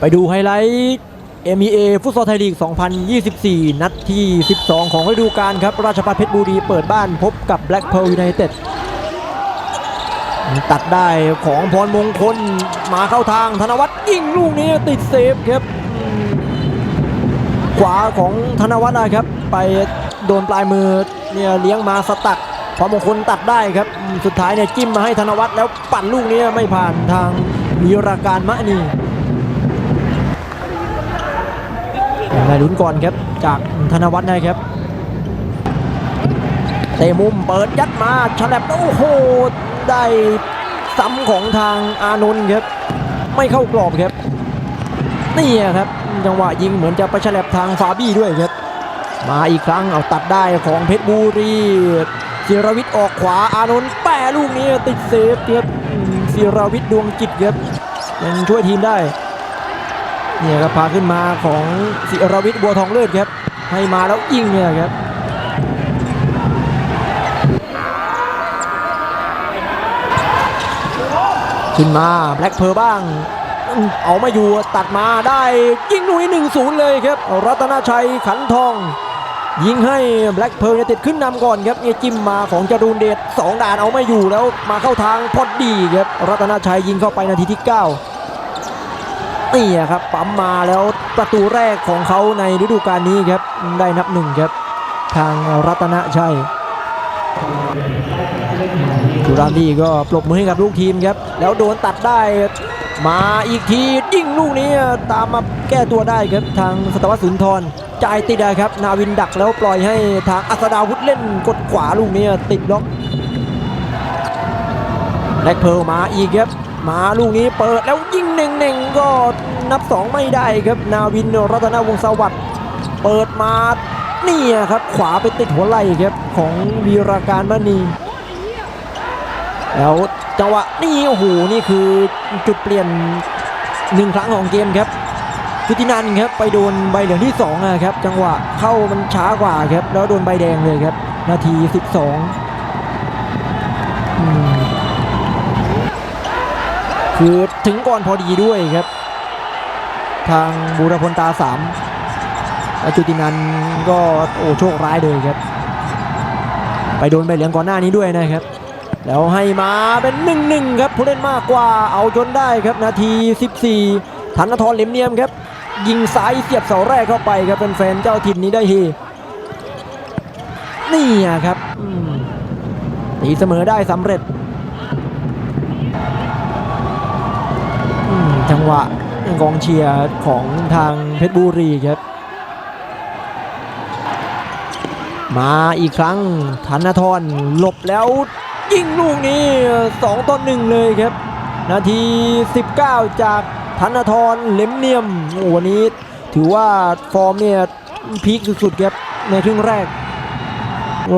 ไปดูไฮไลท์ MEA ฟุตซอลไทยลีก 2024 นัดที่ 12 ของฤดูกาลครับ ราชพัฒเพชรบุรีเปิดบ้านพบกับ Black Pearl United ตัดได้ของพรมงคลมาเข้าทางธนวัฒน์ยิงลูกนี้ติดเซฟครับ ขวาของธนวัฒน์นะครับ ไปโดนปลายมือเนี่ยเลี้ยงมาสตัดพรมงคลตัดได้ครับ สุดท้ายเนี่ยจิ้มมาให้ธนวัฒน์แล้วปั่นลูกนี้ไม่ผ่านทางวีราการมะนี ได้ลุ้นก่อนครับจากธนวัฒน์นะครับเตะมุมเปิดยัดมาฉลับโอ้โหได้ซ้ำของทางอานนท์ครับ ไม่เข้ากรอบครับนี่ครับจังหวะยิงเหมือนจะไปฉลับทางฟาบี้ด้วยครับมาอีกครั้งเอาตัดได้ของเพชรบุรีศิรวิทย์ออกขวาอานนท์แปะลูกนี้ติดเซฟครับศิรวิทย์ดวงจิตครับยังช่วยทีมได้ เนี่ยครับพาขึ้นมาของศิรวิทย์บัวทองเลิศครับ ให้มาแล้วยิงเนี่ยครับขึ้นมาแบล็กเพอร์บ้าง เอามาอยู่ตัดมาได้ยิงลุยหนึ่งศูนย์เลยครับ รัตนาชัยขันทอง ยิงให้แบล็กเพอร์ติดขึ้นนำก่อนครับเนี่ยจิ้มมาของจรูนเดชสองด่านเอาไม่อยู่แล้วมาเข้าทางพอดีครับ รัตนาชัยยิงเข้าไปนาทีที่ 9 นี่ครับปั๊มมาแล้วประตูแรกของเขาในฤดูกาลนี้ครับได้นับหนึ่งครับทางรัตนชัยจุรานีก็ปรบมือให้กับลูกทีมครับ แล้วโดนตัดได้มาอีกทียิ่งลูกนี้ตามมาแก้ตัวได้ครับทางสตวัลสุนทรจ่ายติดได้ครับ นาวินดักแล้วปล่อยให้ทางอัสดาวุธเล่นกดขวาลูกนี้ติดล็อกแบล็กเพลมาอีกครับ มาลูกนี้เปิดแล้วยิงเน่งๆก็นับ 2 ไม่ได้ครับ นาวินรัตนวงศวัสดิ์เปิดมาเนี่ยครับขวาไปติดหัวไหล่ครับของวีราการมณีแล้วจังหวะนี่โอ้โหนี่คือจุดเปลี่ยนหนึ่งครั้งของเกมครับจุตินันครับไปโดนใบเหลืองที่2อะครับจังหวะเข้ามันช้ากว่าครับแล้วโดนใบแดงเลยครับ นาที 12 คือถึงก่อนพอดีด้วยครับ ทางบูรพลตาสามจุตินันก็โอ้โชคร้ายเลยครับ ไปโดนใบเหลืองก่อนหน้านี้ด้วยนะครับ แล้วให้มาเป็นหนึ่งหนึ่งครับผู้เล่นมากกว่าเอาจนได้ครับนาที 14ธนทรเหลมเนียมครับ ยิงซ้ายเสียบเสาแรกเข้าไปครับเป็นแฟนเจ้าถิ่นนี้ได้เฮนี่ครับตีเสมอได้สำเร็จ อืมจั งหวะกองเชียร์ของทางเพชรบุรีครับ มาอีกครั้งธนทรหลบแล้วยิงลูกนี้2ต่อ1เลยครับ นาที 19 จากธนทรเล็มเนียมวันนี้ถือว่าฟอร์มเนี่ยพีคสุดๆครับในครึ่งแรก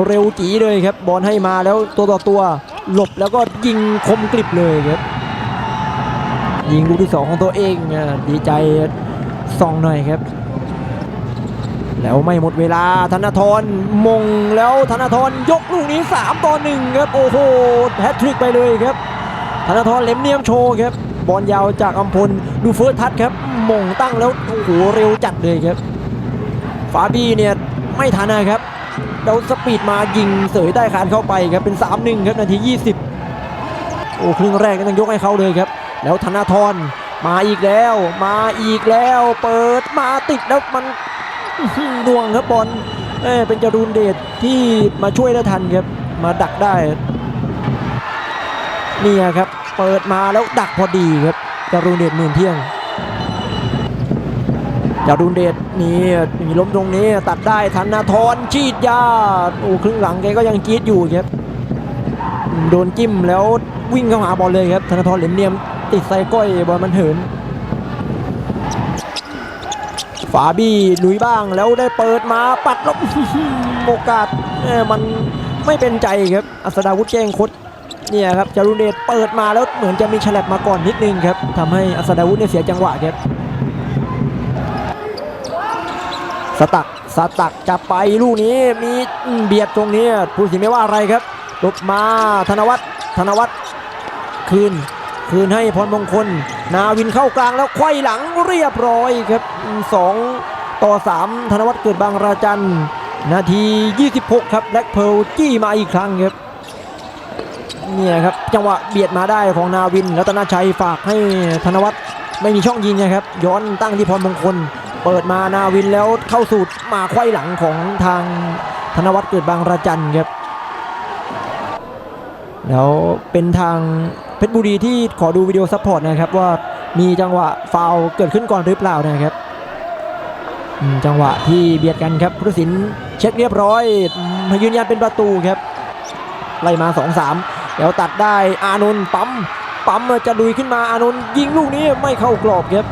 เร็วจีเลยครับบอลให้มาแล้วตัวต่อตัว หลบแล้วก็ยิงคมกริบเลยครับ ยิงลูกที่สองของตัวเองดีใจส่องหน่อยครับ แล้วไม่หมดเวลาธนาธรมงแล้วธนาธรยกลูกนี้ 3 ต่อ 1 ครับ โอ้โหแฮตทริกไปเลยครับธนาธรเล็มเนียมโชว์ครับบอลยาวจากอัมพลดูเฟิร์สทัชครับมงตั้งแล้วโอ้โหเร็วจัดเลยครับ ฟาบี้เนี่ยไม่ทันนะครับเราสปีดมายิงเสยใต้คานเข้าไปครับเป็น 3-1 ครับนาที 20 โอ้ครึ่งแรกก็ต้องยกให้เขาเลยครับ แล้วธนาธรมาอีกแล้ว มาอีกแล้ว เปิดมาติดแล้วมันอื้อหือหน่วงครับบอลเอ้เป็นจรูนเดชที่มาช่วยได้ทันครับ มาดักได้เนี่ยครับ เปิดมาแล้วดักพอดีครับจรูนเดชหมื่นเที่ยงจรูนเดชนี่มีล้มตรงนี้ตัดได้ธนาธรชีดยาโอ้ครึ่งหลังแกก็ยังจีดอยู่ครับโดนจิ้มแล้ววิ่งเข้าหาบอลเลยครับธนาธรเหลมเนียม ติดไซก้อยบอลมันเหิน ฝาบี้ลุยบ้างแล้วได้เปิดมาปัดแลบโอกาสมันไม่เป็นใจครับ อัศดาวุฒิแจ้งคดเนี่ยครับจารุเดชเปิดมาแล้วเหมือนจะมีฉลับมาก่อนนิดนึงครับทำให้อัศดาวุฒิเนี่ยเสียจังหวะครับสตักสตักจะไปลูกนี้มีเบียดตรงนี้ผู้สินไม่ว่าอะไรครับลบมาธนวัฒน์ธนวัฒน์คืน คืนให้พรมงคล นาวินเข้ากลางแล้วไขว้หลังเรียบร้อยครับสองต่อ 3 ธนวัฒน์เกิดบางราจันนาที 26 ครับแบล็กเพลจี้มาอีกครั้งครับเนี่ยครับจังหวะเบียดมาได้ของนาวินรัตนาชัยฝากให้ธนวัฒน์ไม่มีช่องยิงนะครับ ย้อนตั้งที่พรมงคล เปิดมานาวินแล้วเข้าสูตรมาไขว้หลังของทางธนวัฒน์เกิดบางราจันครับแล้วเป็นทาง ชรบุรีที่ขอดูวิดีโอซัพพอร์ตนะครับว่ามีจังหวะฟาวเกิดขึ้นก่อนหรือเปล่านะครับจังหวะที่เบียดกันครับพุทธศิลป์เช็คเรียบร้อยยืนยันเป็นประตูครับไล่มา 2-3 แล้วตัดได้อานนท์ปั๊มปั๊มจะลุยขึ้นมาอานนท์ยิงลูกนี้ไม่เข้ากรอบครับ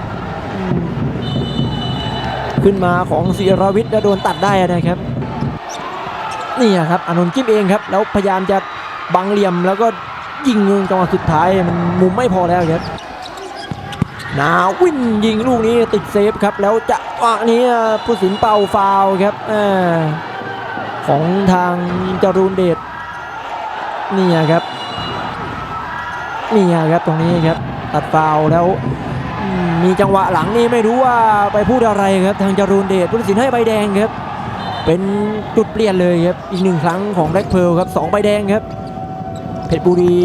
ขึ้นมาของศิรวิทย์แล้วโดนตัดได้นะครับนี่ครับอานนท์จิ้มเองครับ แล้วพยายามจะบังเหลี่ยมแล้วก็ ยิงจังหวะสุดท้ายมันมุมไม่พอแล้วครับนาวินยิงลูกนี้ติดเซฟครับ แล้วจะวะนี้ผู้สินเป่าฟาวครับอของทางจรูนเดชนี่ครับนี่ครับตรงนี้ครับตัดฟาวแล้วมีจังหวะหลังนี่ไม่รู้ว่าไปพูดอะไรครับ ทางจรูนเดชผู้ตัดสินให้ใบแดงครับ เป็นจุดเปลี่ยนเลยครับอีกหนึ่งครั้งของแบล็กเพ r ครับสองใบแดงครับ เพชรบุรี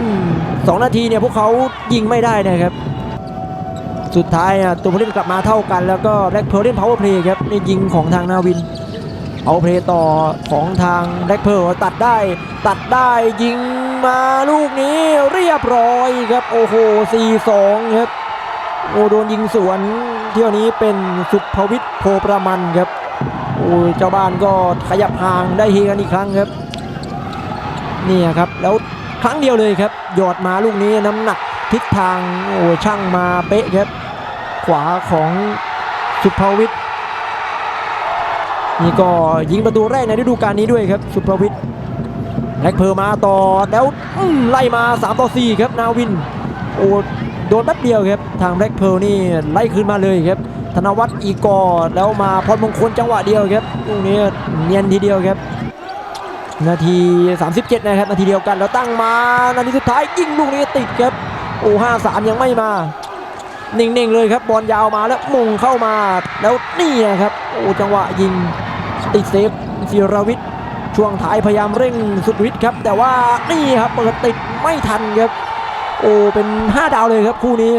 อืมสองนาทีเนี่ยพวกเขายิงไม่ได้นะครับ สุดท้ายอะตัวผู้เล่นกลับมาเท่ากัน แล้วก็แบล็กเพ r เล่น power play ครับนี่ยิงของทางนาวิน เอาเพลย์ต่อของทางแบล็กเพ r ตัดได้ตัดได้ยิงมาลูกนี้เรียบร้อยครับโอ้โห4-2ครับโอ้โดนยิงสวนเที่ยวนี้เป็นสุภวิทย์โพประมันครับโอ้ยเจ้าบ้านก็ขยับห่างได้เฮกันอีกครั้งครับ นี่ครับแล้วครั้งเดียวเลยครับหยอดมาลูกนี้น้ำหนักทิศทางโอ้ช่างมาเป๊ะครับ ขวาของสุภวิทย์นี่ก็ยิงประตูแรกในฤดูกาลนี้ด้วยครับ สุภวิทย์แล็กเพอร์มาต่อแล้วอื้อไล่มา3ต่อ4ครับนาวินโอ้โดนแป๊บเดียวครับทางแล็กเพลนี่ไล่คืนมาเลยครับ ธนวัฒน์อีกอแล้วมาพรมงคลจังหวะเดียวครับลูกนี้เนียนทีเดียวครับ นาที 37 นะครับ นาทีเดียวกันแล้วตั้งมานาทีสุดท้ายยิงลูกนี้ติดครับโอ้5-3ยังไม่มานิ่งๆเลยครับบอลยาวมาแล้วมงเข้ามาแล้วนี่ครับโอ้จังหวะยิงติดเซฟศิรวิทย์ช่วงท้ายพยายามเร่งสุดฤทธิ์ครับ แต่ว่านี่ครับเปิดติดไม่ทันครับโอ้เป็น 5 ดาวเลยครับคู่นี้